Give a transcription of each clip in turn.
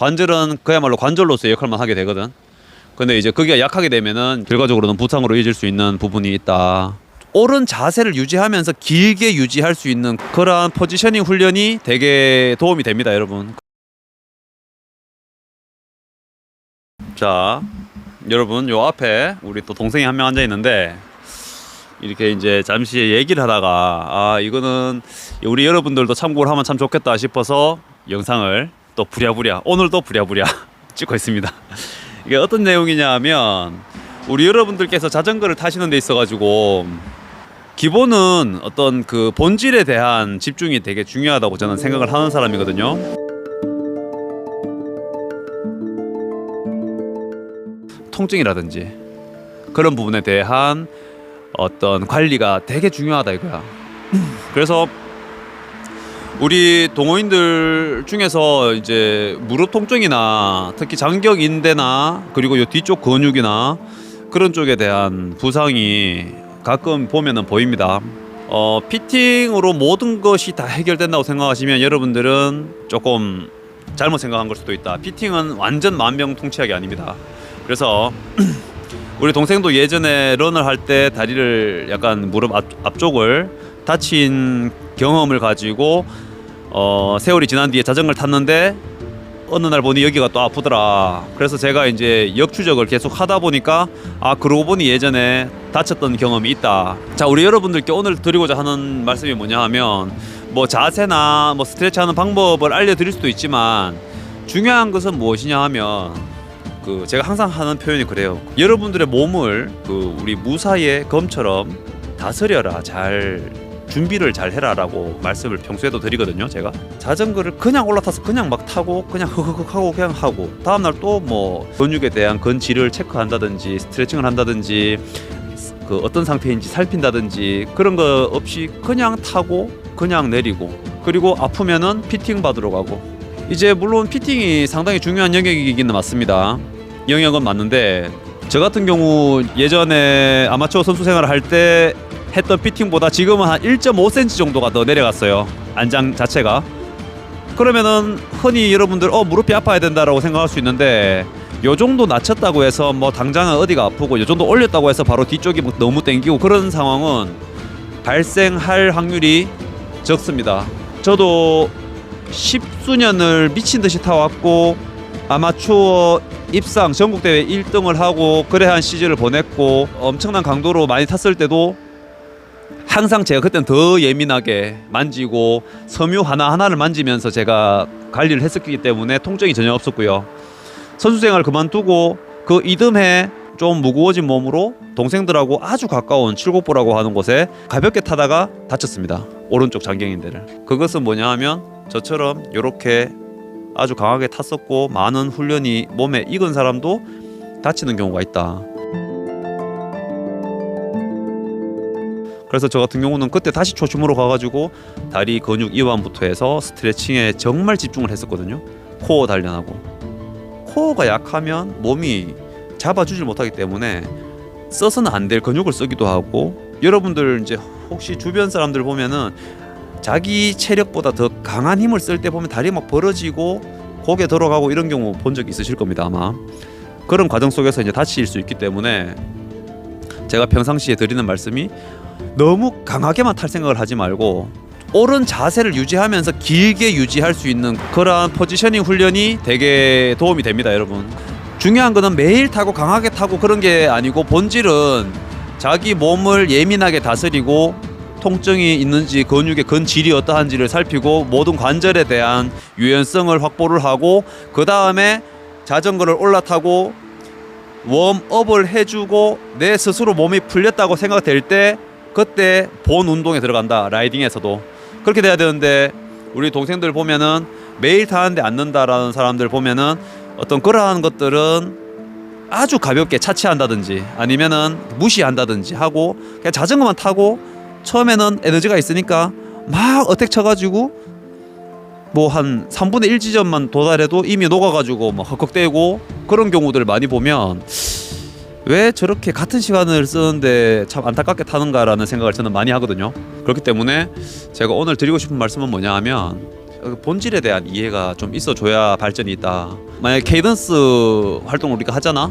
관절은 그야말로 관절로서의 역할만 하게 되거든. 근데 이제 그게 약하게 되면은 결과적으로는 부상으로 이어질 수 있는 부분이 있다. 옳은 자세를 유지하면서 길게 유지할 수 있는 그러한 포지셔닝 훈련이 되게 도움이 됩니다, 여러분. 자, 여러분 요 앞에 우리 또 동생이 한 명 앉아 있는데 이렇게 이제 잠시 얘기를 하다가 아 이거는 우리 여러분들도 참고를 하면 참 좋겠다 싶어서 영상을 또 부랴부랴 오늘도 부랴부랴 찍고 있습니다. 이게 어떤 내용이냐면 우리 여러분들께서 자전거를 타시는 데 있어 가지고 기본은 어떤 그 본질에 대한 집중이 되게 중요하다고 저는 생각을 하는 사람이거든요. 통증이라든지 그런 부분에 대한 어떤 관리가 되게 중요하다 이거야. 그래서 우리 동호인들 중에서 이제 무릎 통증이나 특히 장격 인대나 그리고 요 뒤쪽 근육이나 그런 쪽에 대한 부상이 가끔 보면은 보입니다. 어, 피팅으로 모든 것이 다 해결된다고 생각하시면 여러분들은 조금 잘못 생각한 걸 수도 있다. 피팅은 완전 만병통치약이 아닙니다. 그래서 우리 동생도 예전에 런을 할 때 다리를 약간 무릎 앞, 앞쪽을 다친 경험을 가지고 어, 세월이 지난 뒤에 자전거를 탔는데 어느 날 보니 여기가 또 아프더라. 그래서 제가 이제 역추적을 계속 하다 보니까 아 그러고 보니 예전에 다쳤던 경험이 있다. 자 우리 여러분들께 오늘 드리고자 하는 말씀이 뭐냐 하면 뭐 자세나 뭐 스트레치 하는 방법을 알려드릴 수도 있지만 중요한 것은 무엇이냐 하면 그 제가 항상 하는 표현이 그래요. 여러분들의 몸을 그 우리 무사의 검처럼 다스려라 잘 준비를 잘 해라라고 말씀을 평소에도 드리거든요. 제가 자전거를 그냥 올라타서 그냥 막 타고 그냥 흑흑흑 하고 그냥 하고 다음 날 또 뭐 근육에 대한 근질을 체크한다든지 스트레칭을 한다든지 그 어떤 상태인지 살핀다든지 그런 거 없이 그냥 타고 그냥 내리고 그리고 아프면은 피팅 받으러 가고 이제 물론 피팅이 상당히 중요한 영역이긴 맞습니다. 영역은 맞는데 저 같은 경우 예전에 아마추어 선수 생활을 할때 했던 피팅보다 지금은 한 1.5cm 정도가 더 내려갔어요. 안장 자체가. 그러면은 흔히 여러분들 어 무릎이 아파야 된다라고 생각할 수 있는데 요 정도 낮췄다고 해서 뭐 당장은 어디가 아프고 요 정도 올렸다고 해서 바로 뒤쪽이 뭐 너무 땡기고 그런 상황은 발생할 확률이 적습니다. 저도 십수년을 미친 듯이 타왔고 아마추어 입상 전국 대회 1등을 하고 그래 한 시즌을 보냈고 엄청난 강도로 많이 탔을 때도 항상 제가 그때는 더 예민하게 만지고 섬유 하나 하나를 만지면서 제가 관리를 했었기 때문에 통증이 전혀 없었고요. 선수 생활 그만두고 그 이듬해 좀 무거워진 몸으로 동생들하고 아주 가까운 칠곡보라고 하는 곳에 가볍게 타다가 다쳤습니다. 오른쪽 장경인대를. 그것은 뭐냐 하면 저처럼 이렇게 아주 강하게 탔었고 많은 훈련이 몸에 익은 사람도 다치는 경우가 있다. 그래서 저 같은 경우는 그때 다시 초심으로 가가지고 다리 근육 이완부터 해서 스트레칭에 정말 집중을 했었거든요. 코어 단련하고 코어가 약하면 몸이 잡아주질 못하기 때문에 써서는 안 될 근육을 쓰기도 하고 여러분들 이제 혹시 주변 사람들 보면은 자기 체력보다 더 강한 힘을 쓸 때 보면 다리 막 벌어지고 고개 들어가고 이런 경우 본 적 있으실 겁니다 아마 그런 과정 속에서 이제 다칠 수 있기 때문에 제가 평상시에 드리는 말씀이 너무 강하게만 탈 생각을 하지 말고 옳은 자세를 유지하면서 길게 유지할 수 있는 그러한 포지셔닝 훈련이 되게 도움이 됩니다 여러분. 중요한 거는 매일 타고 강하게 타고 그런 게 아니고 본질은 자기 몸을 예민하게 다스리고 통증이 있는지 근육의 근질이 어떠한지를 살피고 모든 관절에 대한 유연성을 확보를 하고 그 다음에 자전거를 올라타고 웜업을 해주고 내 스스로 몸이 풀렸다고 생각될 때 그때 본 운동에 들어간다 라이딩에서도. 그렇게 돼야 되는데 우리 동생들 보면은 매일 타는데 앉는다라는 사람들 보면은 어떤 그러한 것들은 아주 가볍게 차치한다든지 아니면은 무시한다든지 하고 그냥 자전거만 타고 처음에는 에너지가 있으니까 막 어택 쳐가지고 뭐 한 3분의 1 지점만 도달해도 이미 녹아가지고 막 헉헉대고 그런 경우들 많이 보면 왜 저렇게 같은 시간을 쓰는데 참 안타깝게 타는가라는 생각을 저는 많이 하거든요. 그렇기 때문에 제가 오늘 드리고 싶은 말씀은 뭐냐 하면 본질에 대한 이해가 좀 있어줘야 발전이 있다. 만약 케이던스 활동을 우리가 하잖아.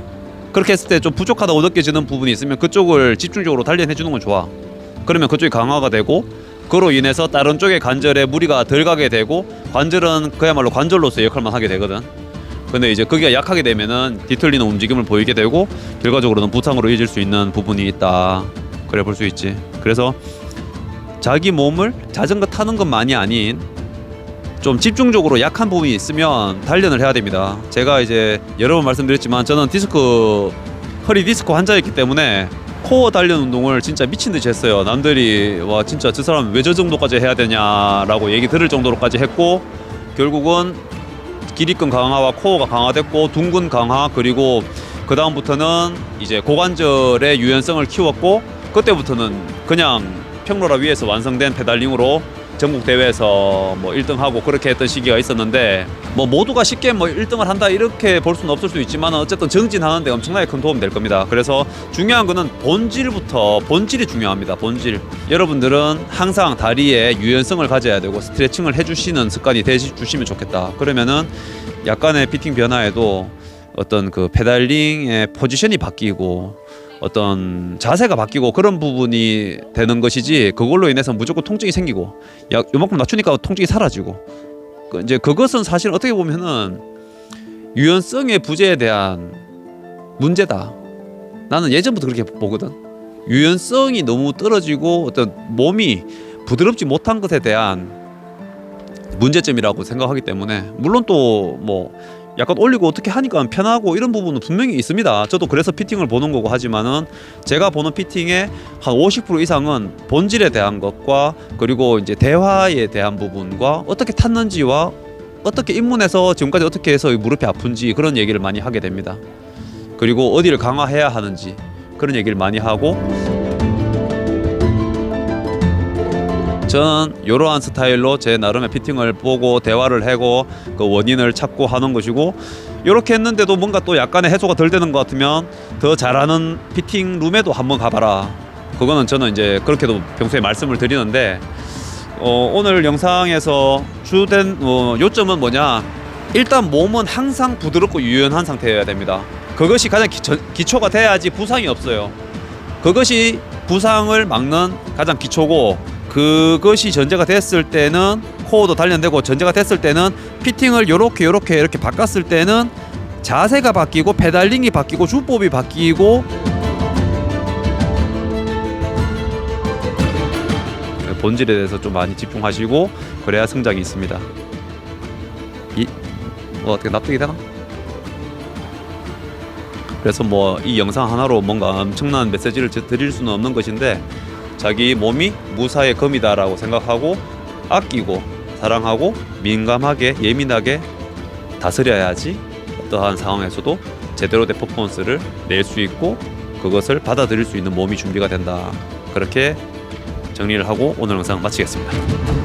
그렇게 했을 때 좀 부족하다고 느껴지는 부분이 있으면 그쪽을 집중적으로 단련해 주는 건 좋아. 그러면 그쪽이 강화가 되고 그로 인해서 다른 쪽의 관절에 무리가 덜 가게 되고 관절은 그야말로 관절로서의 역할만 하게 되거든. 근데 이제 그게 약하게 되면은 뒤틀리는 움직임을 보이게 되고 결과적으로는 부상으로 이어질 수 있는 부분이 있다. 그래 볼 수 있지. 그래서 자기 몸을 자전거 타는 것만이 아닌 좀 집중적으로 약한 부분이 있으면 단련을 해야 됩니다. 제가 이제 여러 번 말씀드렸지만 저는 디스크 허리 디스크 환자였기 때문에 코어 단련 운동을 진짜 미친 듯이 했어요. 남들이 와 진짜 저 사람 왜 저 정도까지 해야 되냐라고 얘기 들을 정도로까지 했고 결국은 기립근 강화와 코어가 강화됐고 둥근 강화 그리고 그 다음부터는 이제 고관절의 유연성을 키웠고 그때부터는 그냥 평로라 위에서 완성된 페달링으로 전국 대회에서 뭐 1등하고 그렇게 했던 시기가 있었는데 뭐 모두가 쉽게 뭐 1등을 한다 이렇게 볼 수는 없을 수 있지만 어쨌든 정진하는데 엄청나게 큰 도움이 될 겁니다. 그래서 중요한 거는 본질부터 본질이 중요합니다. 본질. 여러분들은 항상 다리에 유연성을 가져야 되고 스트레칭을 해주시는 습관이 되주시면 좋겠다. 그러면은 약간의 피팅 변화에도 어떤 그 페달링의 포지션이 바뀌고 어떤 자세가 바뀌고 그런 부분이 되는 것이지 그걸로 인해서 무조건 통증이 생기고 약 요만큼 낮추니까 통증이 사라지고 그 이제 그것은 사실 어떻게 보면은 유연성의 부재에 대한 문제다. 나는 예전부터 그렇게 보거든. 유연성이 너무 떨어지고 어떤 몸이 부드럽지 못한 것에 대한 문제점이라고 생각하기 때문에 물론 또뭐 약간 올리고 어떻게 하니까 편하고 이런 부분은 분명히 있습니다. 저도 그래서 피팅을 보는 거고 하지만은 제가 보는 피팅의 한 50% 이상은 본질에 대한 것과 그리고 이제 대화에 대한 부분과 어떻게 탔는지와 어떻게 입문해서 지금까지 어떻게 해서 이 무릎이 아픈지 그런 얘기를 많이 하게 됩니다. 그리고 어디를 강화해야 하는지 그런 얘기를 많이 하고 저는 이러한 스타일로 제 나름의 피팅을 보고 대화를 하고 그 원인을 찾고 하는 것이고 이렇게 했는데도 뭔가 또 약간의 해소가 덜 되는 것 같으면 더 잘하는 피팅 룸에도 한번 가봐라. 그거는 저는 이제 그렇게도 평소에 말씀을 드리는데 어, 오늘 영상에서 주된 어, 요점은 뭐냐? 일단 몸은 항상 부드럽고 유연한 상태여야 됩니다. 그것이 가장 기, 전- 기초가 돼야지 부상이 없어요. 그것이 부상을 막는 가장 기초고 그것이 전제가 됐을 때는 코어도 단련되고 전제가 됐을 때는 피팅을 요렇게 요렇게 이렇게 바꿨을 때는 자세가 바뀌고 페달링이 바뀌고 주법이 바뀌고 본질에 대해서 좀 많이 집중하시고 그래야 성장이 있습니다. 이 뭐 어떻게 납득이 되나? 그래서 뭐 이 영상 하나로 뭔가 엄청난 메시지를 드- 드릴 수는 없는 것인데 자기 몸이 무사의 검이다라고 생각하고 아끼고 사랑하고 민감하게 예민하게 다스려야지 어떠한 상황에서도 제대로 된 퍼포먼스를 낼 수 있고 그것을 받아들일 수 있는 몸이 준비가 된다. 그렇게 정리를 하고 오늘 영상 마치겠습니다.